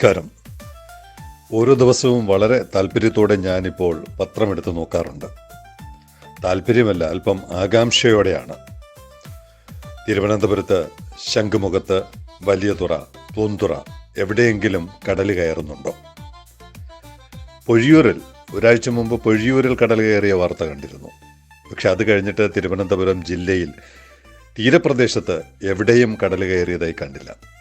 നമസ്കാരം. ഓരോ ദിവസവും വളരെ താല്പര്യത്തോടെ ഞാനിപ്പോൾ പത്രമെടുത്ത് നോക്കാറുണ്ട്. താല്പര്യമല്ല അല്പം ആകാംക്ഷയോടെയാണ്. തിരുവനന്തപുരത്ത് ശംഖുമുഖത്ത് വലിയ തുറ പൂന്തുറ എവിടെയെങ്കിലും കടൽ കയറുന്നുണ്ടോ? പൊഴിയൂരിൽ ഒരാഴ്ച മുമ്പ് പൊഴിയൂരിൽ കടൽ കയറിയ വാർത്ത കണ്ടിരുന്നു. പക്ഷെ അത് കഴിഞ്ഞിട്ട് തിരുവനന്തപുരം ജില്ലയിൽ തീരപ്രദേശത്ത് എവിടെയും കടൽ കയറിയതായി കണ്ടില്ല.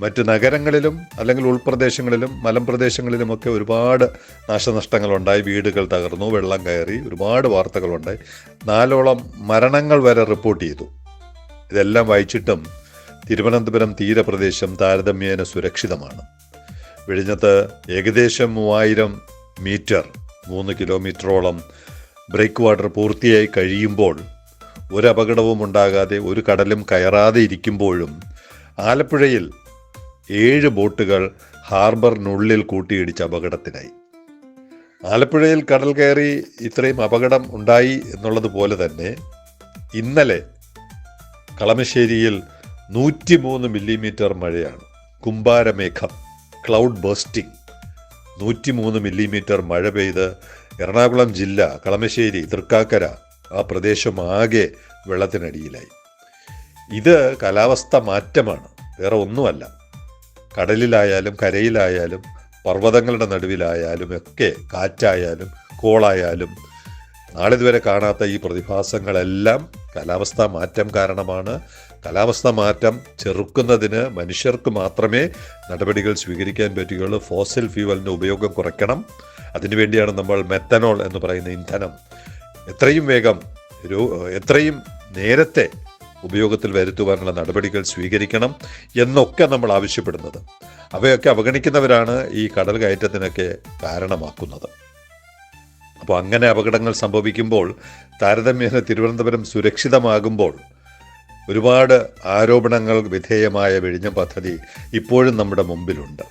മറ്റ് നഗരങ്ങളിലും അല്ലെങ്കിൽ ഉൾപ്രദേശങ്ങളിലും മലമ്പ്രദേശങ്ങളിലുമൊക്കെ ഒരുപാട് നാശനഷ്ടങ്ങളുണ്ടായി വീടുകൾ തകർന്നു വെള്ളം കയറി ഒരുപാട് വാർത്തകളുണ്ടായി. നാലോളം മരണങ്ങൾ വരെ റിപ്പോർട്ട് ചെയ്തു. ഇതെല്ലാം വായിച്ചിട്ടും തിരുവനന്തപുരം തീരപ്രദേശം താരതമ്യേന സുരക്ഷിതമാണ്. വിഴിഞ്ഞത്ത് ഏകദേശം മൂവായിരം മീറ്റർ മൂന്ന് കിലോമീറ്ററോളം ബ്രേക്ക് വാട്ടർ പൂർത്തിയായി കഴിയുമ്പോൾ ഒരു അപകടവും ഉണ്ടാകാതെ ഒരു കടലും കയറാതെ ഇരിക്കുമ്പോഴും ആലപ്പുഴയിൽ ഏഴ് ബോട്ടുകൾ ഹാർബറിനുള്ളിൽ കൂട്ടിയിടിച്ച അപകടത്തിനായി ആലപ്പുഴയിൽ കടൽ കയറി ഇത്രയും അപകടം ഉണ്ടായി എന്നുള്ളതുപോലെ തന്നെ ഇന്നലെ കളമശ്ശേരിയിൽ നൂറ്റിമൂന്ന് മില്ലിമീറ്റർ മഴയാണ്. കുമ്പാരമേഘം ക്ലൗഡ് ബേസ്റ്റിംഗ്. നൂറ്റിമൂന്ന് മില്ലിമീറ്റർ മഴ പെയ്ത് എറണാകുളം ജില്ല കളമശ്ശേരി തൃക്കാക്കര ആ പ്രദേശമാകെ വെള്ളത്തിനടിയിലായി. ഇത് കാലാവസ്ഥ മാറ്റമാണ്. വേറെ ഒന്നുമല്ല. കടലിലായാലും കരയിലായാലും പർവതങ്ങളുടെ നടുവിലായാലും ഒക്കെ കാറ്റായാലും കോളായാലും നാളിതുവരെ കാണാത്ത ഈ പ്രതിഭാസങ്ങളെല്ലാം കാലാവസ്ഥാ മാറ്റം കാരണമാണ്. കാലാവസ്ഥാ മാറ്റം ചെറുക്കുന്നതിന് മനുഷ്യർക്ക് മാത്രമേ നടപടികൾ സ്വീകരിക്കാൻ പറ്റുകയുള്ളൂ. ഫോസിൽ ഫ്യൂവലിന്റെ ഉപയോഗം കുറയ്ക്കണം. അതിനുവേണ്ടിയാണ് നമ്മൾ മെത്തനോൾ എന്ന് പറയുന്ന ഇന്ധനം. എത്രയും വേഗം എത്രയും നേരത്തെ ഉപയോഗത്തിൽ വരുത്തുവാനുള്ള നടപടികൾ സ്വീകരിക്കണം എന്നൊക്കെ നമ്മൾ ആവശ്യപ്പെടുന്നത്. അവയൊക്കെ അവഗണിക്കുന്നവരാണ് ഈ കടൽ കയറ്റത്തിനൊക്കെ കാരണമാക്കുന്നത്. അപ്പോൾ അങ്ങനെ അപകടങ്ങൾ സംഭവിക്കുമ്പോൾ താരതമ്യേന തിരുവനന്തപുരം സുരക്ഷിതമാകുമ്പോൾ ഒരുപാട് ആരോപണങ്ങൾ വിധേയമായ വിഴിഞ്ഞ പദ്ധതി ഇപ്പോഴും നമ്മുടെ മുമ്പിലുണ്ട്.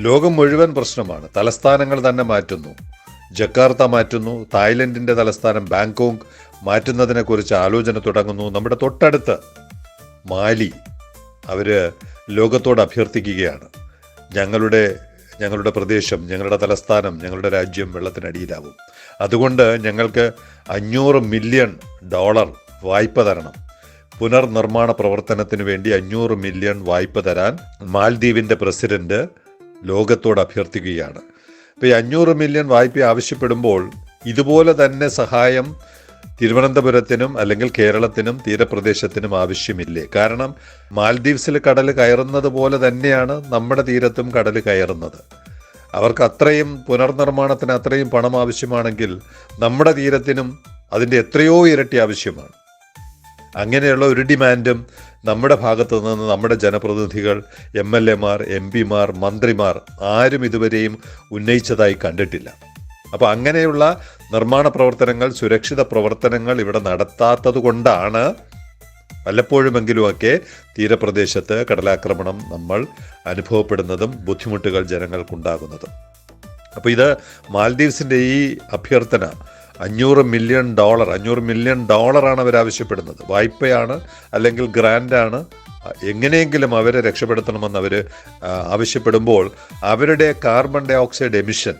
ലോകം മുഴുവൻ പ്രശ്നമാണ്. തലസ്ഥാനങ്ങൾ തന്നെ മാറ്റുന്നു. ജക്കാർത്ത മാറ്റുന്നു തായ്ലൻഡിന്റെ തലസ്ഥാനം ബാങ്കോക്ക് മാറ്റുന്നതിനെക്കുറിച്ച് ആലോചന തുടങ്ങുന്നു. നമ്മുടെ തൊട്ടടുത്ത് മാലി അവർ ലോകത്തോട് അഭ്യർത്ഥിക്കുകയാണ്. ഞങ്ങളുടെ ഞങ്ങളുടെ പ്രദേശം ഞങ്ങളുടെ തലസ്ഥാനം ഞങ്ങളുടെ രാജ്യം വെള്ളത്തിനടിയിലാവും. അതുകൊണ്ട് ഞങ്ങൾക്ക് അഞ്ഞൂറ് മില്യൺ ഡോളർ വായ്പ തരണം. പുനർനിർമ്മാണ പ്രവർത്തനത്തിന് വേണ്ടി അഞ്ഞൂറ് മില്യൺ വായ്പ തരാൻ മാൽദ്വീപിന്റെ പ്രസിഡന്റ് ലോകത്തോട് അഭ്യർത്ഥിക്കുകയാണ്. അപ്പോൾ ഈ അഞ്ഞൂറ് മില്യൺ വായ്പ ആവശ്യപ്പെടുമ്പോൾ ഇതുപോലെ തന്നെ സഹായം തിരുവനന്തപുരത്തിനും അല്ലെങ്കിൽ കേരളത്തിനും തീരപ്രദേശത്തിനും ആവശ്യമില്ലേ? കാരണം മാൽദ്വീപ്സിൽ കടൽ കയറുന്നത് പോലെ തന്നെയാണ് നമ്മുടെ തീരത്തും കടൽ കയറുന്നത്. അവർക്ക് അത്രയും പുനർനിർമ്മാണത്തിന് അത്രയും പണം ആവശ്യമാണെങ്കിൽ നമ്മുടെ തീരത്തിനും അതിന്റെ എത്രയോ ഇരട്ടി ആവശ്യമാണ്. അങ്ങനെയുള്ള ഒരു ഡിമാൻഡും നമ്മുടെ ഭാഗത്തു നിന്ന് നമ്മുടെ ജനപ്രതിനിധികൾ എം എൽ എമാർ എം പിമാർ മന്ത്രിമാർ ആരും ഇതുവരെയും ഉന്നയിച്ചതായി കണ്ടിട്ടില്ല. അപ്പോൾ അങ്ങനെയുള്ള നിർമ്മാണ പ്രവർത്തനങ്ങൾ സുരക്ഷിത പ്രവർത്തനങ്ങൾ ഇവിടെ നടത്താത്തത് കൊണ്ടാണ് വല്ലപ്പോഴുമെങ്കിലുമൊക്കെ തീരപ്രദേശത്ത് കടലാക്രമണം നമ്മൾ അനുഭവപ്പെടുന്നതും ബുദ്ധിമുട്ടുകൾ ജനങ്ങൾക്കുണ്ടാകുന്നതും. അപ്പോൾ ഇത് മാൽദീവ്സിന്റെ ഈ അഭ്യർത്ഥന അഞ്ഞൂറ് മില്യൺ ഡോളർ അഞ്ഞൂറ് മില്യൺ ഡോളറാണ് അവർ ആവശ്യപ്പെടുന്നത്. വായ്പയാണ് അല്ലെങ്കിൽ ഗ്രാൻഡാണ് എങ്ങനെയെങ്കിലും അവരെ രക്ഷപ്പെടുത്തണമെന്ന് അവർ ആവശ്യപ്പെടുമ്പോൾ അവരുടെ കാർബൺ ഡൈ ഓക്സൈഡ് എമിഷൻ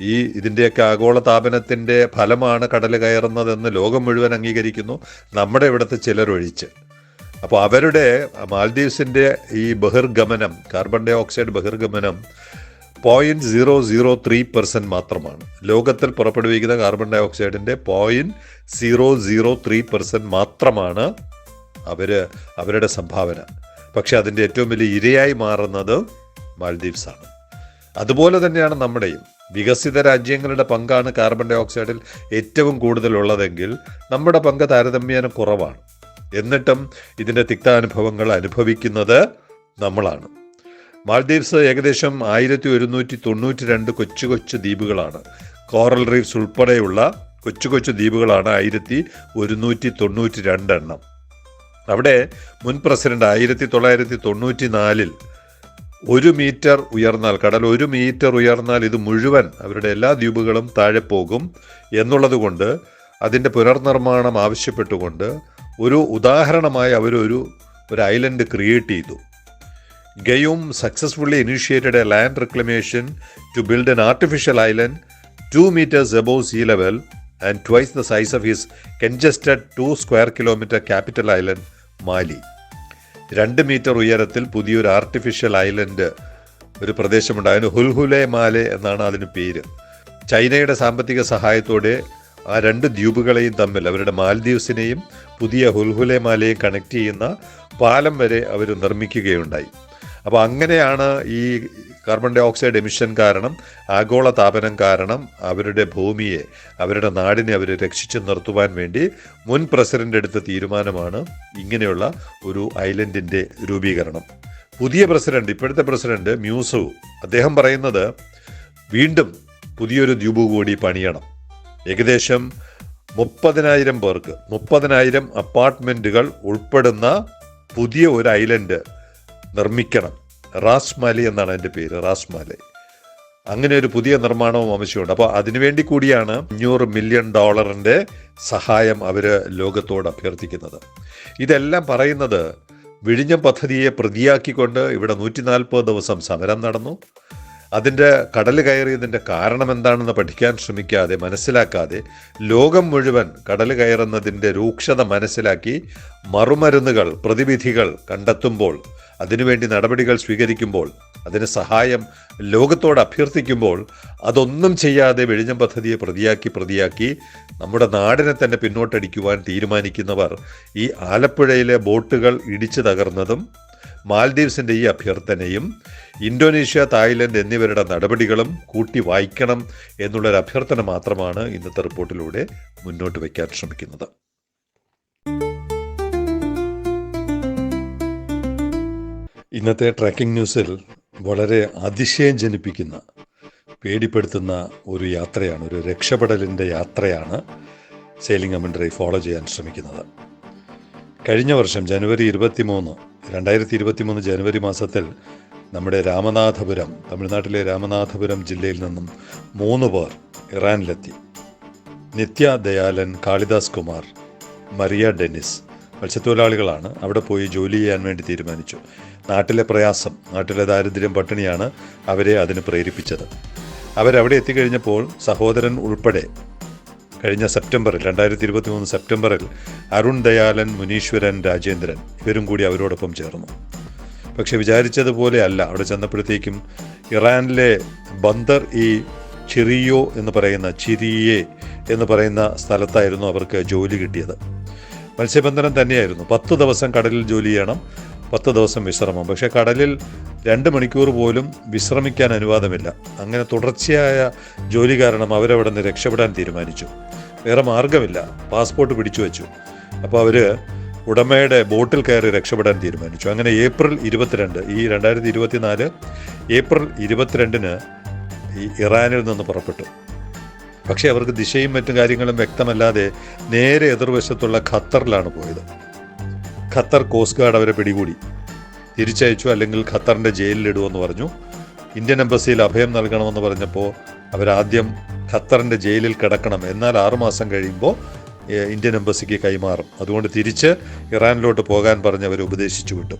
ഈ ഇതിന്റെയൊക്കെ ആഗോള താപനത്തിന്റെ ഫലമാണ് കടൽ കയറുന്നതെന്ന് ലോകം മുഴുവൻ അംഗീകരിക്കുന്നു. നമ്മുടെ ഇവിടുത്തെ ചിലരൊഴിച്ച് അപ്പോൾ അവരുടെ മാൽദീവ്സിന്റെ ഈ ബഹിർഗമനം carbon dioxide ബഹിർഗമനം point zero zero three percent മാത്രമാണ്. ലോകത്തിൽ പുറപ്പെടുവിക്കുന്ന കാർബൺ ഡൈ ഓക്സൈഡിന്റെ point zero zero three percent മാത്രമാണ് അവർ അവരുടെ സംഭാവന. പക്ഷേ അതിന്റെ ഏറ്റവും വലിയ ഇരയായി മാറുന്നത് മാൽദ്വീപ്സാണ് അതുപോലെ തന്നെയാണ് നമ്മുടെയും. വികസിത രാജ്യങ്ങളുടെ പങ്കാണ് കാർബൺ ഡൈ ഓക്സൈഡിൽ ഏറ്റവും കൂടുതലുള്ളതെങ്കിൽ നമ്മുടെ പങ്ക് താരതമ്യേന കുറവാണ്. എന്നിട്ടും ഇതിന്റെ തിക്താനുഭവങ്ങൾ അനുഭവിക്കുന്നത് നമ്മളാണ്. മാൽദീവ്സ് ഏകദേശം ആയിരത്തി ഒരുന്നൂറ്റി തൊണ്ണൂറ്റി രണ്ട് കൊച്ചു കൊച്ചു ദ്വീപുകളാണ്. കോറൽ റീഫ്സ് ഉൾപ്പെടെയുള്ള കൊച്ചു കൊച്ചു ദ്വീപുകളാണ് ആയിരത്തി ഒരുന്നൂറ്റി തൊണ്ണൂറ്റി രണ്ടെണ്ണം അവിടെ മുൻ പ്രസിഡന്റ് ആയിരത്തി തൊള്ളായിരത്തി തൊണ്ണൂറ്റി നാലിൽ ഒരു മീറ്റർ ഉയർന്നാൽ കടൽ ഒരു മീറ്റർ ഉയർന്നാൽ ഇത് മുഴുവൻ അവരുടെ എല്ലാ ദ്വീപുകളും താഴെ പോകും എന്നുള്ളതുകൊണ്ട് അതിന്റെ പുനർനിർമ്മാണം ആവശ്യപ്പെട്ടുകൊണ്ട് ഒരു ഉദാഹരണമായി അവരൊരു ഒരു ഐലൻഡ് ക്രിയേറ്റ് ചെയ്തു. Gayoom successfully initiated a land reclamation to build an artificial island two metres above sea level and twice the size of his congested two square kilometre capital island Male രണ്ട് മീറ്റർ ഉയരത്തിൽ പുതിയൊരു artificial island ഒരു പ്രദേശമുണ്ട്. അതിന് ഹുൽഹുലെ മാലെ എന്നാണ് അതിന് പേര്. ചൈനയുടെ സാമ്പത്തിക സഹായത്തോടെ ആ രണ്ട് ദ്വീപുകളെയും തമ്മിൽ അവരുടെ മാൽദ്വീപ്സിനെയും പുതിയ ഹുൽഹുലെ മാലയെയും കണക്ട് ചെയ്യുന്ന പാലം വരെ അവർ നിർമ്മിക്കുകയുണ്ടായി. അപ്പോൾ അങ്ങനെയാണ് ഈ കാർബൺ ഡൈ ഓക്സൈഡ് എമിഷൻ കാരണം ആഗോള താപനം കാരണം അവരുടെ ഭൂമിയെ അവരുടെ നാടിനെ അവർ രക്ഷിച്ചു നിർത്തുവാൻ വേണ്ടി മുൻ പ്രസിഡന്റ് എടുത്ത തീരുമാനമാണ് ഇങ്ങനെയുള്ള ഒരു ഐലൻഡിന്റെ രൂപീകരണം. പുതിയ പ്രസിഡന്റ് ഇപ്പോഴത്തെ പ്രസിഡന്റ് മ്യൂസു അദ്ദേഹം പറയുന്നത് വീണ്ടും പുതിയൊരു ദ്വീപ് കൂടി പണിയണം. ഏകദേശം മുപ്പതിനായിരം പേർക്ക് മുപ്പതിനായിരം അപ്പാർട്ട്മെന്റുകൾ ഉൾപ്പെടുന്ന പുതിയ ഒരു ഐലൻഡ് നിർമ്മിക്കണം. റാസ്മാലി എന്നാണ് എന്റെ പേര് റാസ്മാലി. അങ്ങനെ ഒരു പുതിയ നിർമ്മാണവും ആവശ്യമുണ്ട്. അപ്പോൾ അതിനുവേണ്ടി കൂടിയാണ് അഞ്ഞൂറ് മില്യൺ ഡോളറിന്റെ സഹായം അവർ ലോകത്തോട് അഭ്യർത്ഥിക്കുന്നത്. ഇതെല്ലാം പറയുന്നത് വിഴിഞ്ഞം പദ്ധതിയെ പ്രതിയാക്കിക്കൊണ്ട് ഇവിടെ നൂറ്റി നാൽപ്പത് ദിവസം സമരം നടന്നു. അതിന്റെ കടൽ കയറിയതിന്റെ കാരണം എന്താണെന്ന് പഠിക്കാൻ ശ്രമിക്കാതെ മനസ്സിലാക്കാതെ ലോകം മുഴുവൻ കടൽ കയറുന്നതിന്റെ രൂക്ഷത മനസ്സിലാക്കി മറുമരുന്നുകൾ പ്രതിവിധികൾ കണ്ടെത്തുമ്പോൾ അതിനുവേണ്ടി നടപടികൾ സ്വീകരിക്കുമ്പോൾ അതിന് സഹായം ലോകത്തോട് അഭ്യർത്ഥിക്കുമ്പോൾ അതൊന്നും ചെയ്യാതെ വെഴിഞ്ഞം പദ്ധതിയെ പ്രതിയാക്കി പ്രതിയാക്കി നമ്മുടെ നാടിനെ തന്നെ പിന്നോട്ടടിക്കുവാൻ തീരുമാനിക്കുന്നവർ ഈ ആലപ്പുഴയിലെ ബോട്ടുകൾ ഇടിച്ചു തകർന്നതും മാൽദീവ്സിന്റെ ഈ അഭ്യർത്ഥനയും ഇന്തോനേഷ്യ തായ്ലൻഡ് എന്നിവരുടെ നടപടികളും കൂട്ടി വായിക്കണം എന്നുള്ളൊരു അഭ്യർത്ഥന മാത്രമാണ് ഇന്നത്തെ റിപ്പോർട്ടിലൂടെ മുന്നോട്ട് വയ്ക്കാൻ ശ്രമിക്കുന്നത്. ഇന്നത്തെ ട്രാക്കിംഗ് ന്യൂസിൽ വളരെ അതിശയം ജനിപ്പിക്കുന്ന പേടിപ്പെടുത്തുന്ന ഒരു യാത്രയാണ് ഒരു രക്ഷപ്പെടലിന്റെ യാത്രയാണ് സെയിലിംഗ് കമൻട്രി ഫോളോ ചെയ്യാൻ ശ്രമിക്കുന്നത്. കഴിഞ്ഞ വർഷം ജനുവരി ഇരുപത്തി മൂന്ന് രണ്ടായിരത്തി ഇരുപത്തി മൂന്ന് ജനുവരി മാസത്തിൽ നമ്മുടെ രാമനാഥപുരം തമിഴ്നാട്ടിലെ രാമനാഥപുരം ജില്ലയിൽ നിന്നും മൂന്ന് പേർ ഇറാനിലെത്തി. നിത്യ ദയാലൻ കാളിദാസ് കുമാർ മറിയ ഡെന്നിസ് മത്സ്യത്തൊഴിലാളികളാണ് അവിടെ പോയി ജോലി ചെയ്യാൻ വേണ്ടി തീരുമാനിച്ചു. നാട്ടിലെ പ്രയാസം നാട്ടിലെ ദാരിദ്ര്യം പട്ടിണിയാണ് അവരെ അതിന് പ്രേരിപ്പിച്ചത്. അവരവിടെ എത്തിക്കഴിഞ്ഞപ്പോൾ സഹോദരൻ ഉൾപ്പെടെ കഴിഞ്ഞ സെപ്റ്റംബറിൽ രണ്ടായിരത്തി ഇരുപത്തി മൂന്ന് സെപ്റ്റംബറിൽ അരുൺ ദയാലൻ മുനീശ്വരൻ രാജേന്ദ്രൻ ഇവരും കൂടി അവരോടൊപ്പം ചേർന്നു. പക്ഷെ വിചാരിച്ചതുപോലെ അല്ല. അവിടെ ചെന്നപ്പോഴത്തേക്കും ഇറാനിലെ ബന്ദർ ഈ ചിറിയോ എന്ന് പറയുന്ന ചിരിയെ എന്ന് പറയുന്ന സ്ഥലത്തായിരുന്നു അവർക്ക് ജോലി കിട്ടിയത്. മത്സ്യബന്ധനം തന്നെയായിരുന്നു. പത്ത് ദിവസം കടലിൽ ജോലി ചെയ്യണം പത്ത് ദിവസം വിശ്രമം. പക്ഷേ കടലിൽ രണ്ട് മണിക്കൂർ പോലും വിശ്രമിക്കാൻ അനുവാദമില്ല. അങ്ങനെ തുടർച്ചയായ ജോലി കാരണം അവരവിടെ നിന്ന് രക്ഷപ്പെടാൻ തീരുമാനിച്ചു. വേറെ മാർഗമില്ല പാസ്പോർട്ട് പിടിച്ചു വെച്ചു. അപ്പോൾ അവർ ഉടമയുടെ ബോട്ടിൽ കയറി രക്ഷപ്പെടാൻ തീരുമാനിച്ചു. അങ്ങനെ ഏപ്രിൽ ഇരുപത്തിരണ്ട് ഈ രണ്ടായിരത്തി ഇരുപത്തിനാല് ഏപ്രിൽ ഇരുപത്തിരണ്ടിന് ഈ ഇറാനിൽ നിന്ന് പുറപ്പെട്ടു. പക്ഷേ അവർക്ക് ദിശയും മറ്റു കാര്യങ്ങളും വ്യക്തമല്ലാതെ നേരെ എതിർവശത്തുള്ള ഖത്തറിലാണ് പോയത്. ഖത്തർ കോസ്റ്റ് ഗാർഡ് അവരെ പിടികൂടി. തിരിച്ചയച്ചു അല്ലെങ്കിൽ ഖത്തറിന്റെ ജയിലിലിടുമെന്ന് പറഞ്ഞു. ഇന്ത്യൻ എംബസിയിൽ അഭയം നൽകണമെന്ന് പറഞ്ഞപ്പോൾ അവരാദ്യം ഖത്തറിന്റെ ജയിലിൽ കിടക്കണം. എന്നാൽ ആറുമാസം കഴിയുമ്പോൾ ഇന്ത്യൻ എംബസിക്ക് കൈമാറും. അതുകൊണ്ട് തിരിച്ച് ഇറാനിലോട്ട് പോകാൻ പറഞ്ഞ് അവർ ഉപദേശിച്ചു വിട്ടു.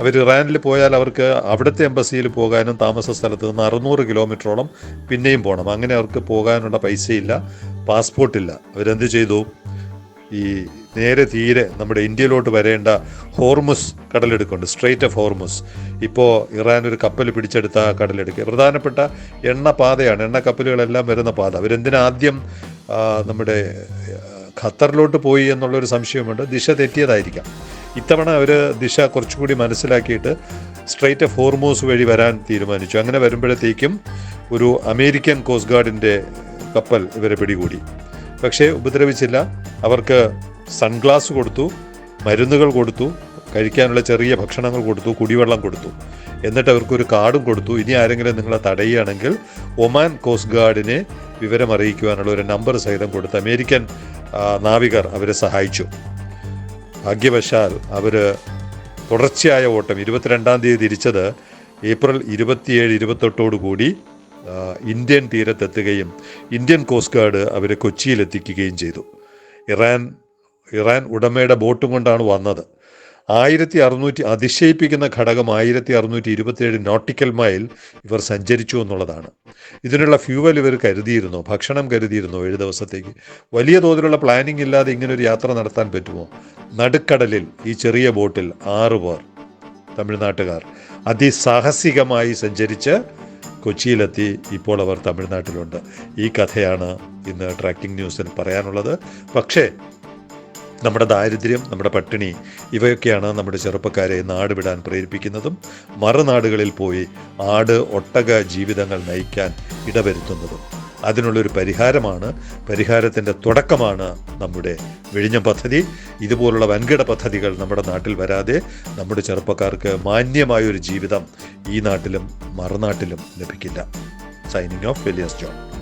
അവർ ഇറാനിൽ പോയാൽ അവർക്ക് അവിടുത്തെ എംബസിയിൽ പോകാനും താമസ സ്ഥലത്ത് നിന്ന് അറുന്നൂറ് കിലോമീറ്ററോളം പിന്നെയും പോകണം അങ്ങനെ അവർക്ക് പോകാനുള്ള പൈസയില്ല പാസ്പോർട്ടില്ല. അവരെന്ത് ചെയ്തു? ഈ നേരെ തീരെ നമ്മുടെ ഇന്ത്യയിലോട്ട് വരേണ്ട ഹോർമുസ് കടലെടുക്കുന്നുണ്ട് സ്ട്രേറ്റ് ഓഫ് ഹോർമുസ്. ഇപ്പോൾ ഇറാൻ ഒരു കപ്പൽ പിടിച്ചെടുത്ത കടലെടുക്കുക. പ്രധാനപ്പെട്ട എണ്ണ പാതയാണ്. എണ്ണ കപ്പലുകളെല്ലാം വരുന്ന പാത. അവരെന്തിനാദ്യം നമ്മുടെ ഖത്തറിലോട്ട് പോയി എന്നുള്ളൊരു സംശയമുണ്ട് ദിശ തെറ്റിയതായിരിക്കാം. ഇത്തവണ അവർ ദിശ കുറച്ചുകൂടി മനസ്സിലാക്കിയിട്ട് സ്ട്രേറ്റ് ഓഫ് ഹോർമോസ് വഴി വരാൻ തീരുമാനിച്ചു. അങ്ങനെ വരുമ്പോഴത്തേക്കും ഒരു അമേരിക്കൻ കോസ്റ്റ് ഗാർഡിന്റെ കപ്പൽ ഇവരെ പിടികൂടി. പക്ഷേ ഉപദ്രവിച്ചില്ല. അവർക്ക് സൺഗ്ലാസ് കൊടുത്തു മരുന്നുകൾ കൊടുത്തു കഴിക്കാനുള്ള ചെറിയ ഭക്ഷണങ്ങൾ കൊടുത്തു കുടിവെള്ളം കൊടുത്തു. എന്നിട്ട് അവർക്കൊരു കാർഡും കൊടുത്തു. ഇനി ആരെങ്കിലും നിങ്ങളെ തടയുകയാണെങ്കിൽ ഒമാൻ കോസ്റ്റ് ഗാർഡിനെ വിവരം അറിയിക്കുവാനുള്ള ഒരു നമ്പർ സഹിതം കൊടുത്ത് അമേരിക്കൻ നാവികർ അവരെ സഹായിച്ചു. ഭാഗ്യവശാൽ അവർ തുടർച്ചയായ ഓട്ടം ഇരുപത്തിരണ്ടാം തീയതി തിരിച്ചത് ഏപ്രിൽ ഇരുപത്തിയേഴ് ഇരുപത്തെട്ടോടുകൂടി ഇന്ത്യൻ തീരത്തെത്തുകയും ഇന്ത്യൻ കോസ്റ്റ് ഗാർഡ് അവരെ കൊച്ചിയിലെത്തിക്കുകയും ചെയ്തു. ഇറാൻ ഇറാൻ ഉടമയുടെ ബോട്ടും കൊണ്ടാണ് വന്നത്. ആയിരത്തി അറുന്നൂറ്റി അതിശയിപ്പിക്കുന്ന ഘടകം ആയിരത്തി അറുന്നൂറ്റി ഇരുപത്തിയേഴ് നോട്ടിക്കൽ മൈൽ ഇവർ സഞ്ചരിച്ചു എന്നുള്ളതാണ്. ഇതിനുള്ള ഫ്യൂവൽ ഇവർ കരുതിയിരുന്നോ ഭക്ഷണം കരുതിയിരുന്നോ ഏഴ് ദിവസത്തേക്ക്. വലിയ തോതിലുള്ള പ്ലാനിംഗ് ഇല്ലാതെ ഇങ്ങനൊരു യാത്ര നടത്താൻ പറ്റുമോ? നടുക്കടലിൽ ഈ ചെറിയ ബോട്ടിൽ ആറുപേർ തമിഴ്നാട്ടുകാർ അതിസാഹസികമായി സഞ്ചരിച്ച് കൊച്ചിയിലെത്തി. ഇപ്പോൾ അവർ തമിഴ്നാട്ടിലുണ്ട്. ഈ കഥയാണ് ഇന്ന് ട്രാക്കിംഗ് ന്യൂസിൽ പറയാനുള്ളത്. പക്ഷേ നമ്മുടെ ദാരിദ്ര്യം നമ്മുടെ പട്ടിണി ഇവയൊക്കെയാണ് നമ്മുടെ ചെറുപ്പക്കാരെ നാട് വിടാൻ പ്രേരിപ്പിക്കുന്നതും മറുനാടുകളിൽ പോയി ആട് ഒട്ടക ജീവിതങ്ങൾ നയിക്കാൻ ഇടവരുത്തുന്നതും. അതിനുള്ളൊരു പരിഹാരമാണ് പരിഹാരത്തിന്റെ തുടക്കമാണ് നമ്മുടെ വിഴിഞ്ഞം പദ്ധതി. ഇതുപോലുള്ള വൻകിട പദ്ധതികൾ നമ്മുടെ നാട്ടിൽ വരാതെ നമ്മുടെ ചെറുപ്പക്കാർക്ക് മാന്യമായൊരു ജീവിതം ഈ നാട്ടിലും മറുനാട്ടിലും ലഭിക്കില്ല. Signing off വെലിയസ് John